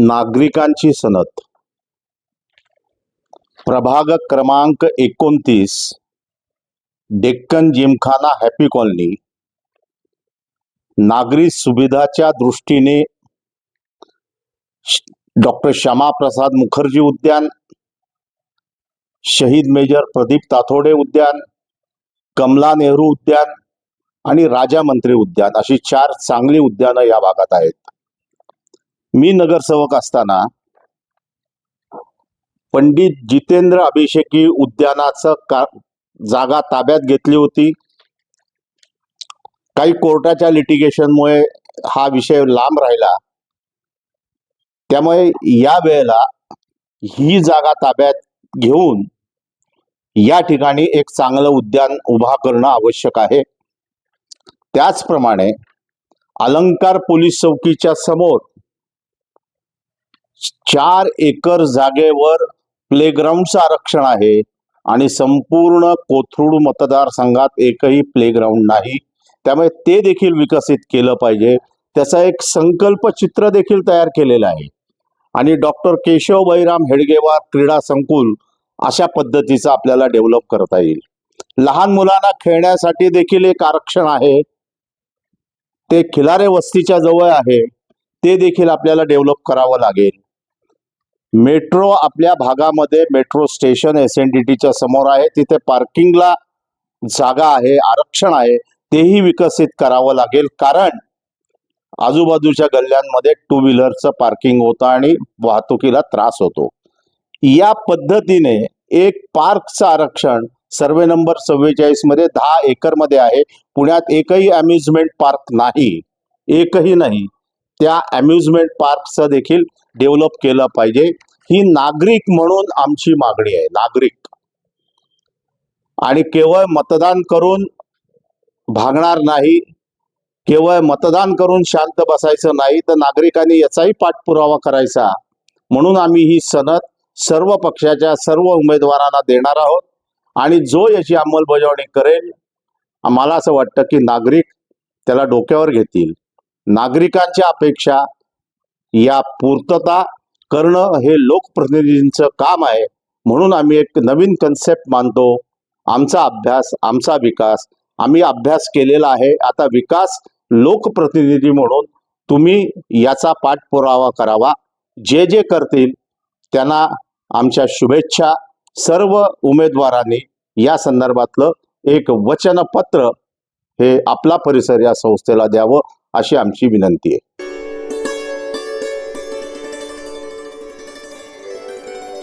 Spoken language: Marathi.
नागरिकांची सनद. प्रभाग क्रमांक एकोणतीस. Deccan Gymkhana happy colony. नागरी सुविधाच्या दृष्टीने डॉक्टर श्यामाप्रसाद मुखर्जी उद्यान. शहीद मेजर प्रदीप ताथोडे उद्यान. कमला नेहरू उद्यान आणि राजा मंत्री उद्यान अशी चार चांगली उद्यानं या भागात आहेत. मी नगरसेवक असताना पंडित जितेंद्र अभिषेकी उद्यानाचं का जागा ताब्यात घेतली होती. काही कोर्टाच्या लिटिगेशनमुळे हा विषय लांब राहिला. त्यामुळे या वेळेला ही जागा ताब्यात घेऊन या ठिकाणी एक चांगलं उद्यान उभा करणं आवश्यक आहे. त्याचप्रमाणे अलंकार पोलीस चौकीच्या समोर चार एकर जागेवर प्लेग्राऊंडचं आरक्षण आहे आणि संपूर्ण कोथरूड मतदारसंघात एकही प्लेग्राऊंड नाही. त्यामुळे ते देखील विकसित केलं पाहिजे. त्याचा एक संकल्प चित्र देखील तयार केलेलं आहे. आणि डॉक्टर केशव बैराम हेडगेवार क्रीडा संकुल अशा पद्धतीचं आपल्याला डेव्हलप करता येईल. लहान मुलांना खेळण्यासाठी देखील एक आरक्षण आहे. ते खिलारे वस्तीच्या जवळ आहे. ते देखील आपल्याला डेव्हलप करावं लागेल. मेट्रो आपल्या भागामध्ये metro station S N D टीच्या समोर आहे. तिथे पार्किंगला जागा आहे आरक्षण आहे. तेही विकसित करावं लागेल कारण आजूबाजूच्या गल्ल्यांमध्ये टू व्हीलरचं पार्किंग होतं आणि वाहतुकीला त्रास होतो. या पद्धतीने एक पार्कचं आरक्षण सर्वे नंबर सव्वेचाळीसमध्ये दहा एकरमध्ये आहे. पुण्यात एकही अम्युजमेंट पार्क नाही. एकही नाही. त्या अम्युजमेंट पार्कचं देखील डेव्हलप केलं पाहिजे. ही नागरिक म्हणून आमची मागणी आहे नागरिक. आणि केवळ मतदान करून भागणार नाही केवळ मतदान करून शांत बसायचं नाही तर नागरिकांनी याचाही पाठपुरावा करायचा. म्हणून आम्ही ही सनद सर्व पक्षाच्या सर्व उमेदवारांना देणार आहोत. आणि जो याची अंमलबजावणी करेल मला असं वाटतं की नागरिक त्याला डोक्यावर घेतील. नागरिकांच्या अपेक्षा या पूर्तता करणं हे लोकप्रतिनिधींचं काम आहे. म्हणून आम्ही एक नवीन कन्सेप्ट मानतो. आमचा अभ्यास आमचा विकास. आम्ही अभ्यास केलेला आहे. आता विकास लोकप्रतिनिधी म्हणून तुम्ही याचा पाठपुरावा करावा. जे जे करतील त्यांना आमच्या शुभेच्छा. सर्व उमेदवारांनी या संदर्भातलं एक वचनपत्र हे आपला परिसर या संस्थेला द्यावं अशी आमची विनंती आहे.